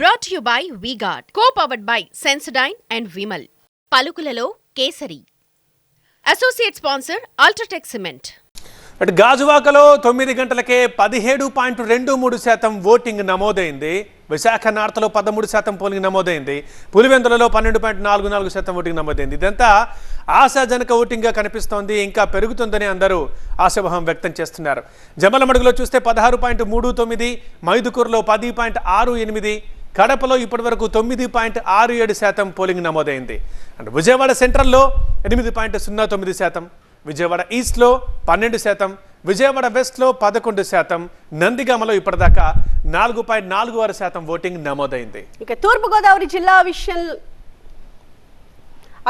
Brought you by VGuard co powered by Sensodyne and Vimal పలుకులలో Kesari. Associate sponsor UltraTech cement అటు గాజువాకలో తొమ్మిది గంటలకే పదిహేడు పాయింట్ రెండు మూడు శాతం ఓటింగ్ నమోదైంది. విశాఖ నార్త్లో పదమూడు శాతం పోలింగ్ నమోదైంది. పులివెందులలో పన్నెండు పాయింట్ నాలుగు నాలుగు శాతం ఓటింగ్ నమోదైంది. ఇదంతా ఆశాజనక ఓటింగ్గా కనిపిస్తోంది. ఇంకా పెరుగుతుందని అందరూ ఆశాభావం వ్యక్తం చేస్తున్నారు. జమలమడుగులో చూస్తే పదహారు పాయింట్ మూడు తొమ్మిది మైదుకూరులో పది పాయింట్ ఆరు ఎనిమిది కడపలో ఇప్పటివరకు తొమ్మిది పాయింట్ ఆరు ఏడు శాతం పోలింగ్ నమోదైంది. అండ్ విజయవాడ సెంట్రల్లో ఎనిమిది పాయింట్ సున్నా తొమ్మిది శాతం విజయవాడ ఈస్ట్లో పన్నెండు శాతం విజయవాడ వెస్ట్లో పదకొండు శాతం నందిగామలో ఇప్పటిదాకా నాలుగు పాయింట్ నాలుగు ఆరు శాతం ఓటింగ్ నమోదైంది. ఇక తూర్పుగోదావరి జిల్లా విషయం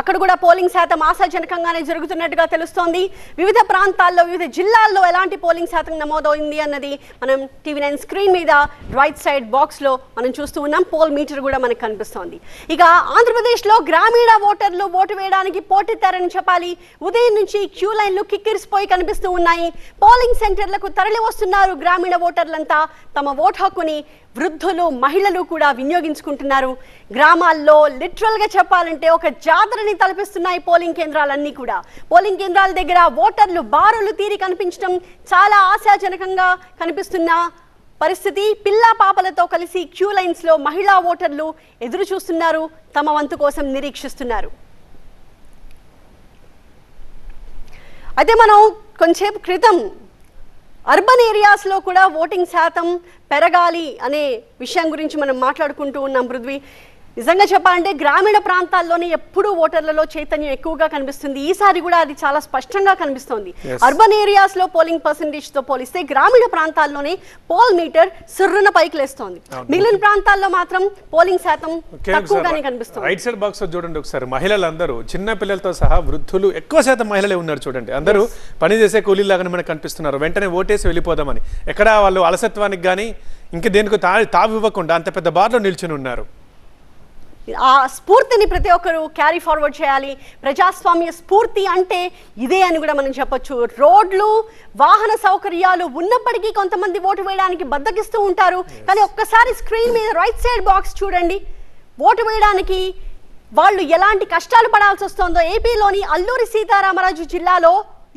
అక్కడ కూడా పోలింగ్ శాతం ఆశాజనకంగానే జరుగుతున్నట్టుగా తెలుస్తోంది. వివిధ ప్రాంతాల్లో వివిధ జిల్లాల్లో ఎలాంటి పోలింగ్ శాతం నమోదైంది అన్నది మనం టీవీ నైన్ స్క్రీన్ మీద రైట్ సైడ్ బాక్స్లో మనం చూస్తూ ఉన్నాం. పోల్ మీటర్ కూడా మనకు కనిపిస్తోంది. ఇక ఆంధ్రప్రదేశ్లో గ్రామీణ ఓటర్లు ఓటు వేయడానికి పోటెత్తారని చెప్పాలి. ఉదయం నుంచి క్యూ లైన్లు కిక్కిరిసిపోయి కనిపిస్తూ ఉన్నాయి. పోలింగ్ సెంటర్లకు తరలి వస్తున్నారు గ్రామీణ ఓటర్లంతా. తమ ఓటు హక్కుని వృద్ధులు మహిళలు కూడా వినియోగించుకుంటున్నారు. గ్రామాల్లో లిటరల్గా చెప్పాలంటే ఒక జాతరని తలపిస్తున్నాయి పోలింగ్ కేంద్రాలన్నీ కూడా. పోలింగ్ కేంద్రాల దగ్గర ఓటర్లు బారులు తీరి కనిపించడం చాలా ఆశాజనకంగా కనిపిస్తున్న పరిస్థితి. పిల్ల పాపలతో కలిసి క్యూ లైన్స్లో మహిళా ఓటర్లు ఎదురు చూస్తున్నారు. తమ వంతు కోసం నిరీక్షిస్తున్నారు. అయితే మనం కొంచెంసేపు క్రితం అర్బన్ ఏరియాస్లో కూడా ఓటింగ్ శాతం పెరగాలి అనే విషయం గురించి మనం మాట్లాడుకుంటూ ఉన్నాం పృథ్వీ. నిజంగా చెప్పాలంటే గ్రామీణ ప్రాంతాల్లోనే ఎప్పుడూ ఓటర్లలో చైతన్యం ఎక్కువగా కనిపిస్తుంది. ఈసారి కూడా అది చాలా స్పష్టంగా కనిపిస్తోంది. అర్బన్ ఏరియాస్లో పోలింగ్ పర్సంటేజ్తో పోలిస్తే గ్రామీణ ప్రాంతాల్లోనే పోల్ మీటర్ సుర్రున పైకి లేస్తోంది. మిగిలిన ప్రాంతాల్లో మాత్రం పోలింగ్ శాతం తక్కువగానే కనిపిస్తుంది. రైట్ సైడ్ బాక్స్ చూడండి ఒకసారి. మహిళలందరూ చిన్న పిల్లలతో సహా వృద్ధులు ఎక్కువ శాతం మహిళలే ఉన్నారు చూడండి. అందరూ పని చేసే కూలీలాగానే మనకు కనిపిస్తున్నారు. వెంటనే ఓటేసి వెళ్ళిపోదామని. ఎక్కడ వాళ్ళు అలసత్వానికి కానీ ఇంక దేనికి తా తావు ఇవ్వకుండా అంత పెద్ద బార్లో నిల్చుని ఉన్నారు. ఆ స్ఫూర్తిని ప్రతి ఒక్కరు క్యారీ ఫార్వర్డ్ చేయాలి. ప్రజాస్వామ్య స్ఫూర్తి అంటే ఇదే అని కూడా మనం చెప్పొచ్చు. రోడ్లు వాహన సౌకర్యాలు ఉన్నప్పటికీ కొంతమంది ఓటు వేయడానికి బద్దకిస్తూ ఉంటారు. కానీ ఒక్కసారి స్క్రీన్ మీద రైట్ సైడ్ బాక్స్ చూడండి. ఓటు వేయడానికి వాళ్ళు ఎలాంటి కష్టాలు పడాల్సి వస్తుందో ఏపీలోని అల్లూరి సీతారామరాజు జిల్లాలో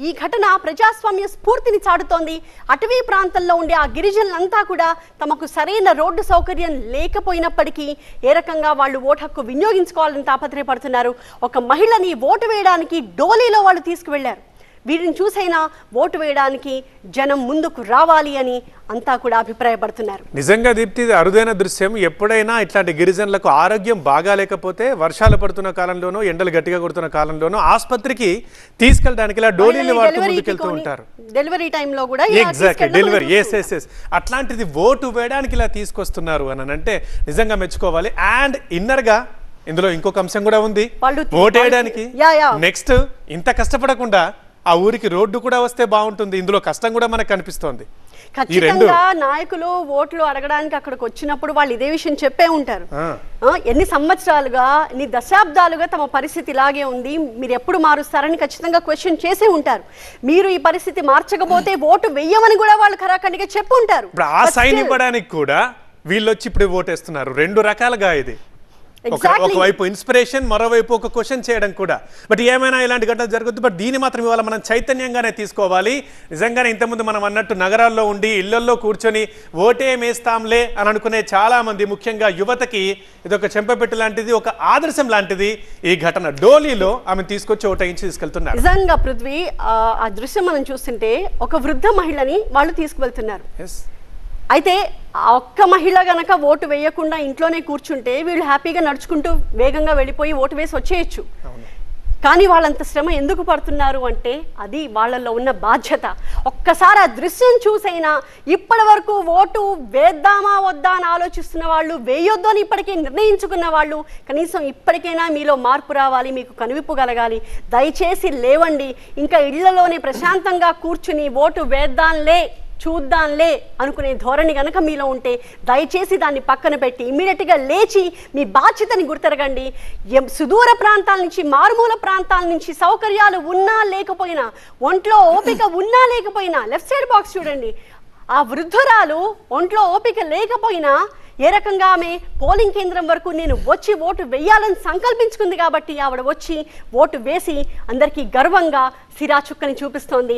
ఈ ఘటన ప్రజాస్వామ్య స్ఫూర్తిని చాటుతోంది. అటవీ ప్రాంతంలో ఉండే ఆ గిరిజనులంతా కూడా తమకు సరైన రోడ్డు సౌకర్యం లేకపోయినప్పటికీ ఏ రకంగా వాళ్ళు ఓటు హక్కు వినియోగించుకోవాలని తాపత్రయపడుతున్నారు. ఒక మహిళని ఓటు వేయడానికి డోలీలో వాళ్ళు తీసుకువెళ్ళారు వీరిని చూసైనా ఓటు వేయడానికి జనం ముందుకు రావాలి అని అంతా కూడా అభిప్రాయపడుతున్నారు. నిజంగా దీప్తి అరుదైన దృశ్యం. ఎప్పుడైనా ఇట్లాంటి గిరిజనులకు ఆరోగ్యం బాగా లేకపోతే వర్షాలు పడుతున్న కాలంలోనూ ఎండలు గట్టిగా కొడుతున్న కాలంలోనూ ఆసుపత్రికి తీసుకెళ్ళడానికి ఇలా డోలీలు వాడుతూ ముందుకెళ్తూ ఉంటారు. డెలివరీ టైంలో కూడా exactly delivery yes yes yes అట్లాంటిది ఓటు వేయడానికి ఇలా తీసుకొస్తున్నారు అని అంటే నిజంగా మెచ్చుకోవాలి. అండ్ ఇన్నర్గా ఇందులో ఇంకొక అంశం కూడా ఉంది. ఓటు వేయడానికి యా, యా. నెక్స్ట్ ఇంత కష్టపడకుండా ఆ ఊరికి రోడ్డు కూడా వస్తే బాగుంటుంది. ఇందులో కష్టం కూడా మనకు కనిపిస్తోంది. ఖచ్చితంగా నాయకులు ఓట్లు అడగడానికి అక్కడికి వచ్చినప్పుడు వాళ్ళు ఇదే విషయం చెప్పే ఉంటారు. ఎన్ని సంవత్సరాలుగా ఎన్ని దశాబ్దాలుగా తమ పరిస్థితి ఇలాగే ఉంది మీరు ఎప్పుడు మారుస్తారని ఖచ్చితంగా క్వశ్చన్ చేసే ఉంటారు. మీరు ఈ పరిస్థితి మార్చకపోతే ఓటు వెయ్యమని కూడా వాళ్ళు ఖరాఖండిగా చెప్పు ఉంటారు. ఇప్పుడు ఆ సైన్ ఇవ్వడానికి కూడా వీళ్ళు వచ్చి ఇప్పుడు ఓటేస్తున్నారు. రెండు రకాలుగా ఇది. ఒకవైపు ఇన్స్పిరేషన్ మరోవైపు ఒక క్వశ్చన్ చేయడం కూడా. బట్ ఏమైనా ఇలాంటి ఘటనలు జరగద్దు బట్ దీన్ని మాత్రం ఇవాళ మనం చైతన్యంగానే తీసుకోవాలి. నిజంగానే ఇంతకుముందు మనం అన్నట్టు నగరాల్లో ఉండి ఇళ్ళల్లో కూర్చొని ఓటేమేస్తాంలే అని అనుకునే చాలా మంది ముఖ్యంగా యువతకి ఇది ఒక చెంపపెట్టు లాంటిది ఒక ఆదర్శం లాంటిది ఈ ఘటన. డోలీలో ఆమె తీసుకొచ్చి ఓటయించి తీసుకెళ్తున్నారు. నిజంగా పృథ్వీ ఆ, దృశ్యం మనం చూస్తుంటే ఒక వృద్ధ మహిళని వాళ్ళు తీసుకువెళ్తున్నారు. అయితే ఒక్క మహిళ గనక ఓటు వేయకుండా ఇంట్లోనే కూర్చుంటే వీళ్ళు హ్యాపీగా నడుచుకుంటూ వేగంగా వెళ్ళిపోయి ఓటు వేసి వచ్చేయచ్చు. కానీ వాళ్ళంత శ్రమ ఎందుకు పడుతున్నారు అంటే అది వాళ్ళల్లో ఉన్న బాధ్యత. ఒక్కసారి ఆ దృశ్యం చూసైనా ఇప్పటి వరకు ఓటు వేద్దామా వద్దా అని ఆలోచిస్తున్న వాళ్ళు వేయొద్దు అని ఇప్పటికే నిర్ణయించుకున్న వాళ్ళు కనీసం ఇప్పటికైనా మీలో మార్పు రావాలి మీకు కనువిప్పు కలగాలి. దయచేసి లేవండి. ఇంకా ఇళ్ళలోనే ప్రశాంతంగా కూర్చుని ఓటు వేద్దాంలే. చూద్దాంలే అనుకునే ధోరణి గనక మీలో ఉంటే దయచేసి దాన్ని పక్కన పెట్టి ఇమీడియట్గా లేచి మీ బాధ్యతని గుర్తెరగండి. ఎం- సుదూర ప్రాంతాల నుంచి మారుమూల ప్రాంతాల నుంచి సౌకర్యాలు ఉన్నా లేకపోయినా ఒంట్లో ఓపిక ఉన్నా లేకపోయినా లెఫ్ట్ సైడ్ బాక్స్ చూడండి. ఆ వృద్ధురాలు ఒంట్లో ఓపిక లేకపోయినా ఏ రకంగా ఆమె పోలింగ్ కేంద్రం వరకు నేను వచ్చి ఓటు వేయాలని సంకల్పించుకుంది కాబట్టి ఆవిడ వచ్చి ఓటు వేసి అందరికీ గర్వంగా సిరా చుక్కని చూపిస్తోంది.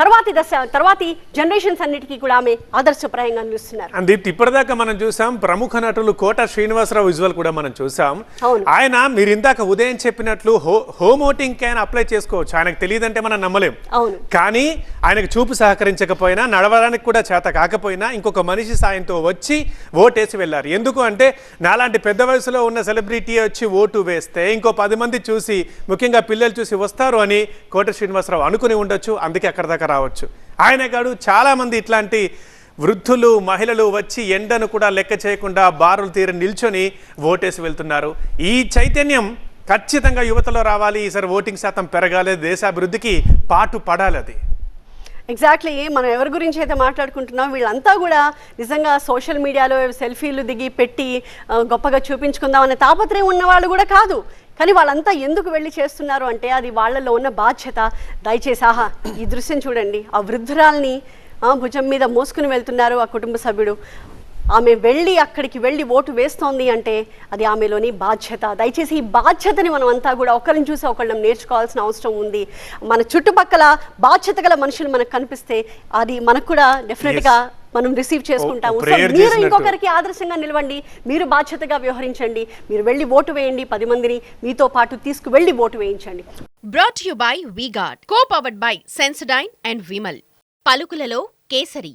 తర్వాతి దశ తర్వాతి జనరేషన్స్ అన్నిటికీ కూడా ఆమె ఆదర్శప్రాయంగా నిలుస్తున్నారు. దీప్తి ఇప్పటిదాకా మనం చూసాం ప్రముఖ నటులు కోట శ్రీనివాసరావు విజువల్ కూడా మనం చూసాం. ఆయన మీరు ఇందాక ఉదయం చెప్పినట్లు హో హోమ్ ఓటింగ్కి అప్లై చేసుకోవచ్చు. ఆయనకు తెలియదంటే మనం నమ్మలేం. అవును. కానీ ఆయనకు చూపు సహకరించకపోయినా నడవడానికి కూడా చేత కాకపోయినా ఇంకొక మనిషి సాయంతో వచ్చి ఓటేసి వెళ్ళారు. ఎందుకు అంటే నాలాంటి పెద్ద వయసులో ఉన్న సెలబ్రిటీ వచ్చి ఓటు వేస్తే ఇంకో పది మంది చూసి ముఖ్యంగా పిల్లలు చూసి వస్తారు అని కోట శ్రీనివాసరావు అనుకుని ఉండొచ్చు. అందుకే అక్కడ దాకా రావచ్చు. ఆయన కాడు చాలా మంది ఇట్లాంటి వృద్ధులు మహిళలు వచ్చి ఎండను కూడా లెక్క చేయకుండా బారులు తీరి నిల్చొని ఓటేసి వెళ్తున్నారు. ఈ చైతన్యం ఖచ్చితంగా యువతలో రావాలి. ఈసారి ఓటింగ్ శాతం పెరగాలి. దేశాభివృద్ధికి పాటు పడాలి అది. ఎగ్జాక్ట్లీ మనం ఎవరి గురించి అయితే మాట్లాడుకుంటున్నాం వీళ్ళంతా కూడా నిజంగా సోషల్ మీడియాలో సెల్ఫీలు దిగి పెట్టి గొప్పగా చూపించుకుందాం అనే తాపత్రయం ఉన్న వాళ్ళు కూడా కాదు. కానీ వాళ్ళంతా ఎందుకు వెళ్ళి చేస్తున్నారు అంటే అది వాళ్ళలో ఉన్న బాధ్యత. దయచేసి ఆహా ఈ దృశ్యం చూడండి. ఆ వృద్ధురాల్ని భుజం మీద మోసుకుని వెళ్తున్నారు ఆ కుటుంబ సభ్యుడు. ఆమె వెళ్ళి అక్కడికి వెళ్ళి ఓటు వేస్తోంది అంటే అది ఆమెలోని బాధ్యత. దయచేసి ఈ బాధ్యతని మనం అంతా కూడా ఒకరిని చూసి ఒకళ్ళని నేర్చుకోవాల్సిన అవసరం ఉంది. మన చుట్టుపక్కల బాధ్యత గల మనుషులు మనకు కనిపిస్తే అది మనకు కూడా డెఫినెట్గా మనం రిసీవ్ చేసుకుంటాము. సో మీరు. ఇంకొకరికి ఆదర్శంగా నిలవండి. మీరు బాధ్యతగా వ్యవహరించండి. మీరు వెళ్ళి ఓటు వేయండి. పది మందిని మీతో పాటు తీసుకువెళ్ళి ఓటు వేయించండి. Brought you by VGuard co powered by Sensodyne and Vimal పలుకులలో Kesari.